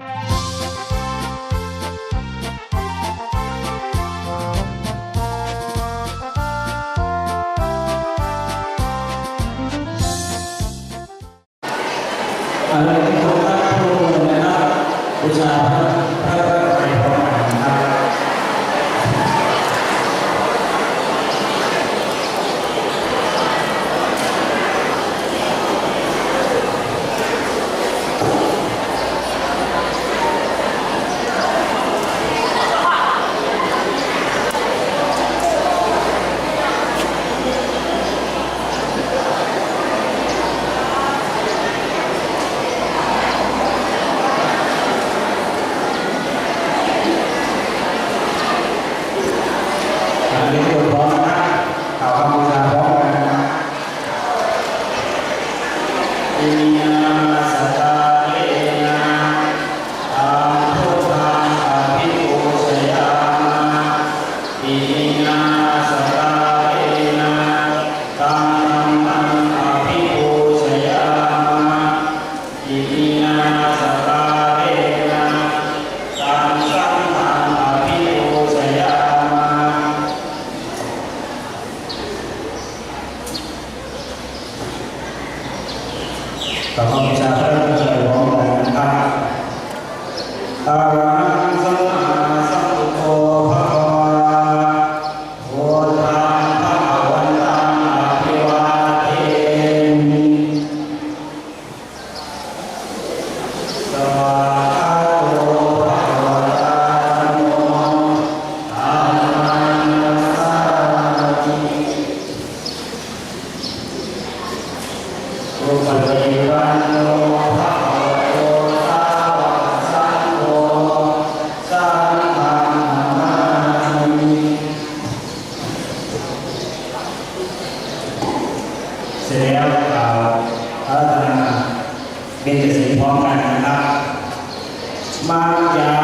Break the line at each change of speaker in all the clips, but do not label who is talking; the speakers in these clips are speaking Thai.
Bye. สร็จแล้วกล่าวพระธรรเป็นจะสีพร้
อมกันนะครั
บ มายา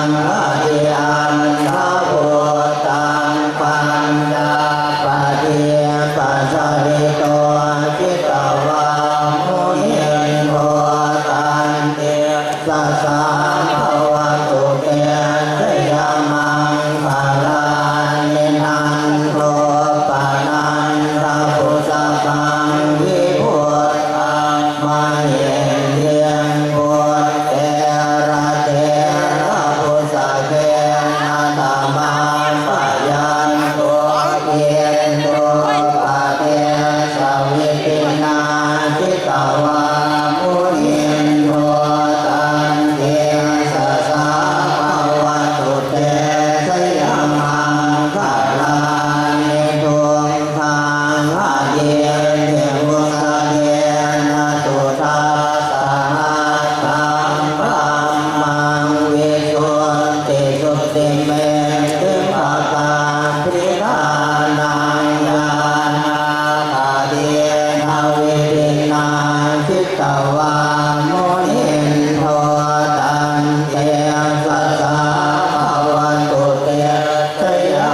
Namah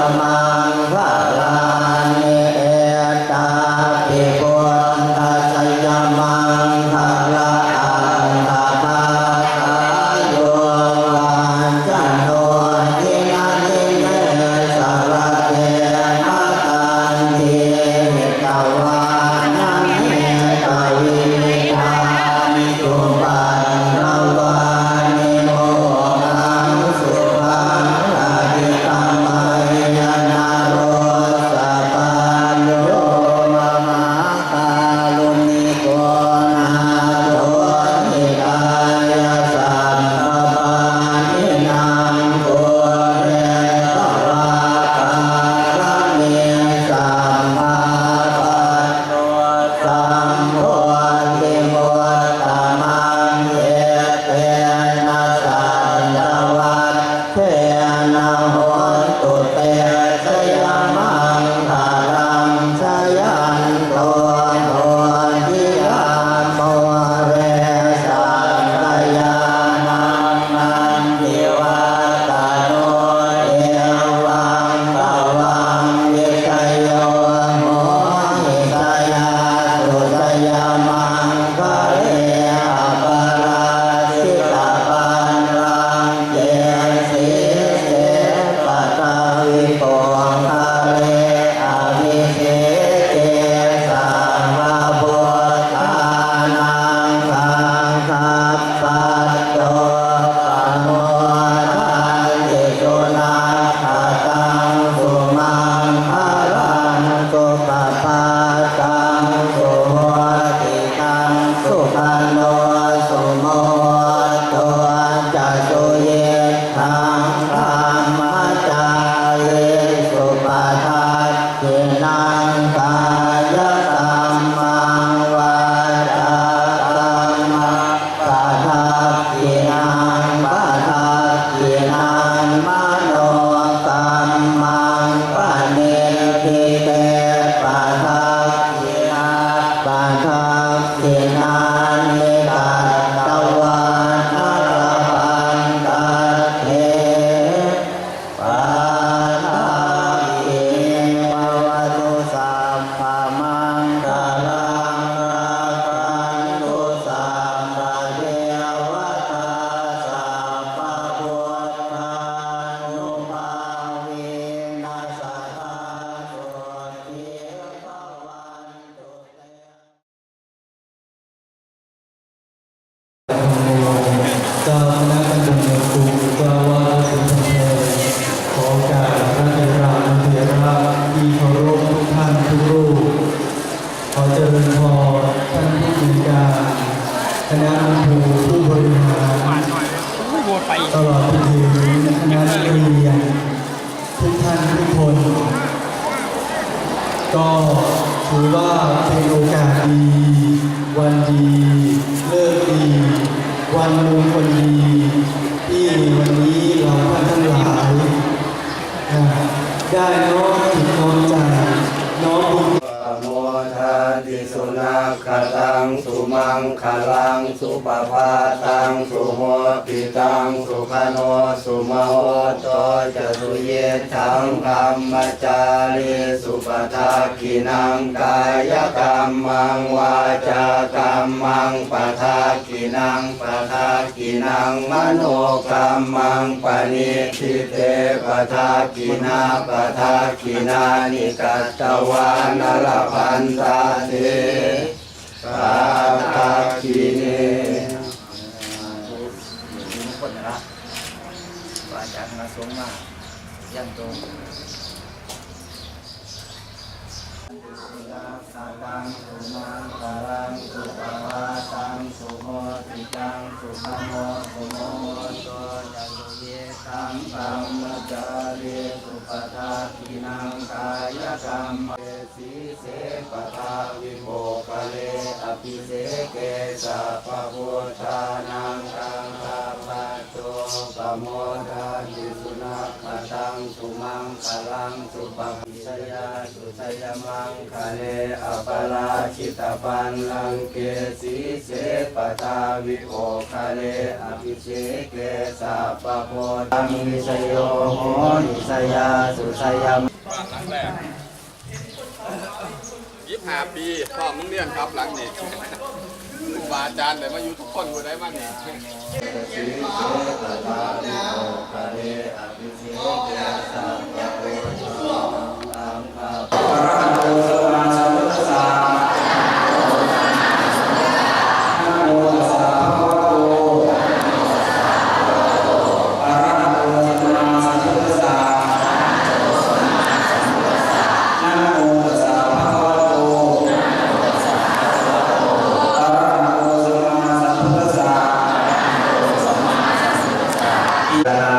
Sama มังคลัง
สุปภาตังสุโหติตังสุขโนสุมโหโตจะสุเยทังธรรมจารีสุปทากินังกายกรรมังวาจากรรมังปทากินังปทากินังมโนกรรมังปณิทิเตปทากินาปทากินานิกัตตวานลพันตาเต ปาทากิเน
คนละว่าจากมาสงมายังตรง
สัตังสุมังคารังสุปวาตังสุโมติตังสุขโมสุโมโตจัตุเยตังธรรมจารีสุปทากินังกายกรรมเอสีเสปทาวิโภค กิเสเกสัพพุทธานังกังคาปัตโตปโมทานิสุนัขตังสุมังคลังสุปภิสยาสุสยมังคะเลอปราชิตปันลังเกสีเสปทาวิโภคะเลอภิเสเกสัพพโพธังวิสโยโหนิสยาสุสยม
ยี่สิบห้าปีพ่อม รียนครับหลังนี่บาอาจารย์เลยมาอยู่ทุกคนกูได้บ้างนี่
Música